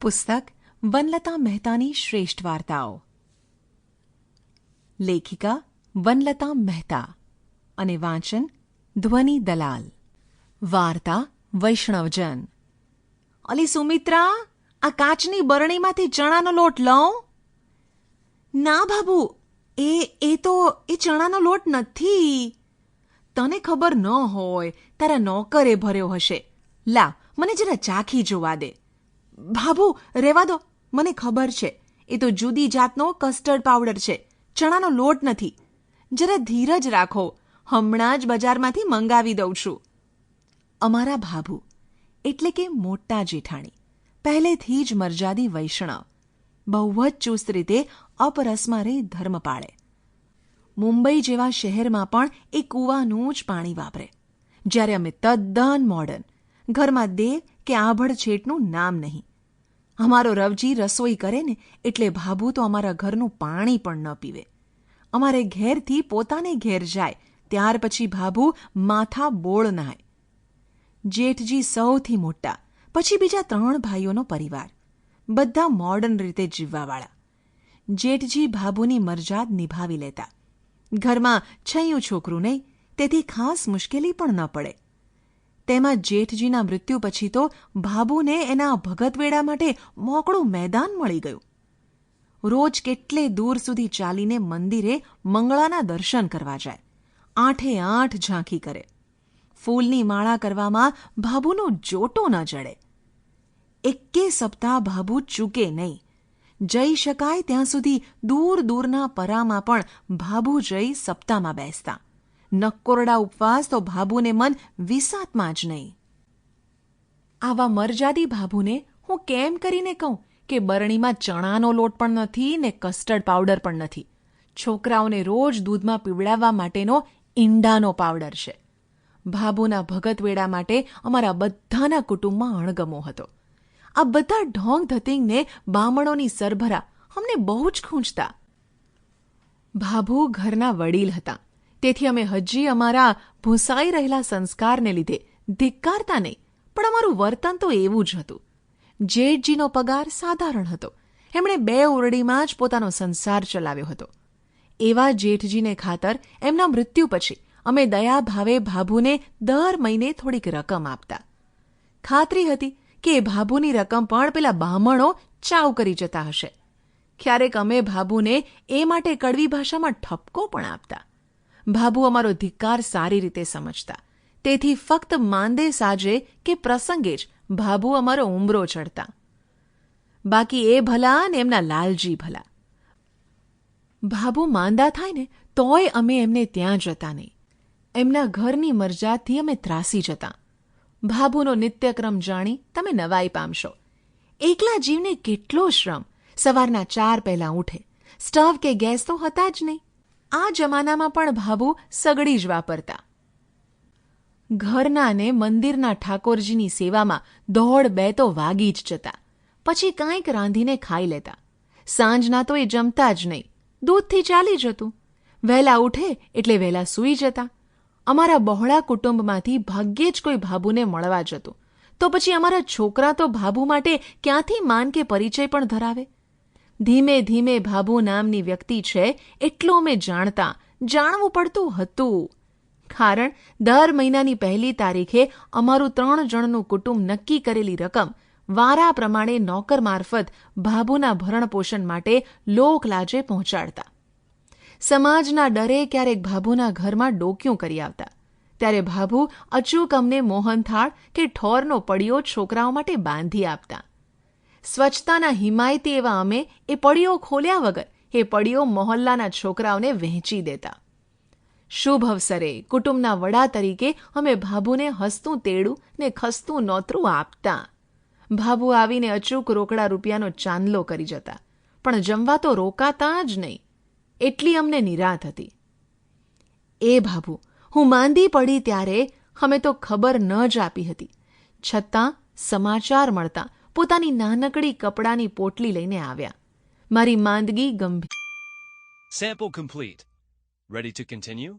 પુસ્તક વનલતા મહેતાની શ્રેષ્ઠ વાર્તાઓ લેખિકા વનલતા મહેતા અને વાંચન ધ્વનિ દલાલ વાર્તા વૈષ્ણવજન અલી સુમિત્રા આ કાચની બરણીમાંથી ચણાનો લોટ લઉં ના બાબુ એ એ તો એ ચણાનો લોટ નથી તને ખબર ન હોય તારા નોકરે ભર્યો હશે લા મને જરા ચાખી જોવા દે ભાભુ, રેવા દો. મને ખબર છે. એ તો જુદી જાતનો કસ્ટર્ડ પાવડર છે. ચણાનો લોટ નથી. જરા ધીરજ રાખો. હમણાં જ બજારમાંથી મંગાવી દઉં છું. અમારા ભાભુ, એટલે કે મોટા જેઠાણી, પહેલેથી જ મરજાદી વૈષ્ણવ. બહુ જ ચુસ્ત રીતે અપરસમાં રહી ધર્મ પાળે. મુંબઈ જેવા શહેરમાં પણ એ કૂવાનું જ પાણી વાપરે. જ્યારે અમે તદ્દન મોડર્ન ઘરમાં દેવ કે આભડ છેટનું નામ નહીં. અમારો રવજી રસોઈ કરે ને એટલે ભાભુ તો અમારા ઘરનું પાણી પણ ન પીવે. અમારે ઘેરથી પોતાને ઘેર જાય, ત્યાર પછી ભાભુ માથા બોળ નહાય જેઠજી સૌથી મોટા, પછી બીજા ત્રણ ભાઈઓનો પરિવાર. બધા મોડર્ન રીતે જીવવાવાળા. જેઠજી ભાભુની મરજાદ નિભાવી લેતા. ઘરમાં છૈયું છોકરું નહીં, તેથી ખાસ મુશ્કેલી પણ ન પડે. તેમાં જેઠજીના મૃત્યુ પછી તો ભાભુને એના ભગતવેડા માટે મોકળું મેદાન મળી ગયું. રોજ કેટલે દૂર સુધી ચાલીને મંદિરે મંગળાના દર્શન કરવા જાય. આઠે આઠ ઝાંખી કરે. ફૂલની માળા કરવામાં ભાભુનો જોટો ન જડે. એકે સપ્તાહ ભાભુ ચૂકે નહીં. જઈ શકાય ત્યાં સુધી દૂર દૂરના પરામાં પણ ભાભુ જઈ સપ્તાહમાં બેસતા. નક્કોરડા ઉપવાસ તો ભાભુને મન વિસાતમાં જ નહીં. આવા મરજાદી ભાભુને હું કેમ કરીને કહું કે બરણીમાં ચણાનો લોટ પણ નથી ને કસ્ટર્ડ પાવડર પણ નથી? છોકરાઓને રોજ દૂધમાં પીવડાવવા માટેનો ઈંડાનો પાવડર છે. ભાભુના ભગતવેડા માટે અમારા બધાના કુટુંબમાં અણગમો હતો. આ બધા ઢોંગ ધતિંગને બામણોની સરભરા અમને બહુ જ ખૂંચતા. ભાભુ ઘરના વડીલ હતા. તેથી અમે હજી અમારા ભૂંસાઈ રહેલા સંસ્કારને લીધે ધિક્કારતા નહીં, પણ અમારું વર્તન તો એવું જ હતું. જેઠજીનો પગાર સાધારણ હતો. એમણે બે ઓરડીમાં જ પોતાનો સંસાર ચલાવ્યો હતો. એવા જેઠજીને ખાતર એમના મૃત્યુ પછી અમે દયા ભાવે ભાભુને દર મહિને થોડીક રકમ આપતા. ખાતરી હતી કે એ ભાભુની રકમ પણ પેલા બામણો ચાવ કરી જતા હશે. ક્યારેક અમે ભાભુને એ માટે કડવી ભાષામાં ઠપકો પણ આપતા. ભાભુ અમારો ધિક્કાર સારી રીતે સમજતા. તેથી ફક્ત માંદે સાજે કે પ્રસંગે જ ભાભુ અમારો ઉમરો ચડતા. બાકી એ ભલા ને એમના લાલજી ભલા. ભાભુ માંદા થાય ને તોય અમે એમને ત્યાં જતા નહીં. એમના ઘરની મરજાથી અમે ત્રાસી જતા. ભાભુનો નિત્યક્રમ જાણી તમે નવાઈ પામશો. એકલા જીવને કેટલો શ્રમ. સવારના ચાર પહેલાં ઉઠે. સ્ટવ કે ગેસ તો હતા જ નહીં. આ જમાનામાં પણ ભાભુ સગડી જ વાપરતા. ઘરના ને મંદિરના ઠાકોરજીની સેવામાં દોઢ બે તો વાગી જ જતા. પછી કાંઈક રાંધીને ખાઈ લેતા. સાંજના તો એ જમતા જ નહીં. દૂધથી ચાલી જતું. વહેલા ઉઠે એટલે વહેલા સૂઈ જતા. અમારા બહોળા કુટુંબમાંથી ભાગ્યે જ કોઈ ભાભુને મળવા જતું. તો પછી અમારા છોકરા તો ભાભુ માટે ક્યાંથી માન કે પરિચય પણ ધરાવે? ધીમે ધીમે ભાભુ નામની વ્યક્તિ છે એટલું અમે જાણતા, જાણવું પડતું હતું. કારણ, દર મહિનાની પહેલી તારીખે અમારું ત્રણ જણનું કુટુંબ નક્કી કરેલી રકમ, વારા પ્રમાણે નોકર મારફત ભાભુના ભરણપોષણ માટે લોકલાજે પહોંચાડતા. સમાજના ડરે ક્યારેક ભાભુના ઘરમાં ડોક્યું કરી આવતા. ત્યારે ભાભુ અચૂક અમને મોહનથાળ કે ઠોરનો પડિયો છોકરાઓ માટે બાંધી આપતા. સ્વચ્છતાના હિમાયતી એવા અમે એ પડીઓ ખોલ્યા વગર એ પડીઓ મોહલ્લાના છોકરાઓને વહેંચી દેતા. શુભ અવસરે કુટુંબના વડા તરીકે અમે ભાભુને હસતું તેડું ને ખસતું નોતરું આપતા. ભાભુ આવીને અચૂક રોકડા રૂપિયાનો ચાંદલો કરી જતા, પણ જમવા તો રોકાતા જ નહીં. એટલી અમને નિરાત હતી. એ ભાભુ, હું માંદી પડી ત્યારે અમે તો ખબર ન જ આપી હતી. છતાં સમાચાર મળતા પોતાની નાનકડી કપડાની પોટલી લઈને આવ્યા મારી માંદગી ગંભીર Sample complete. Ready to continue?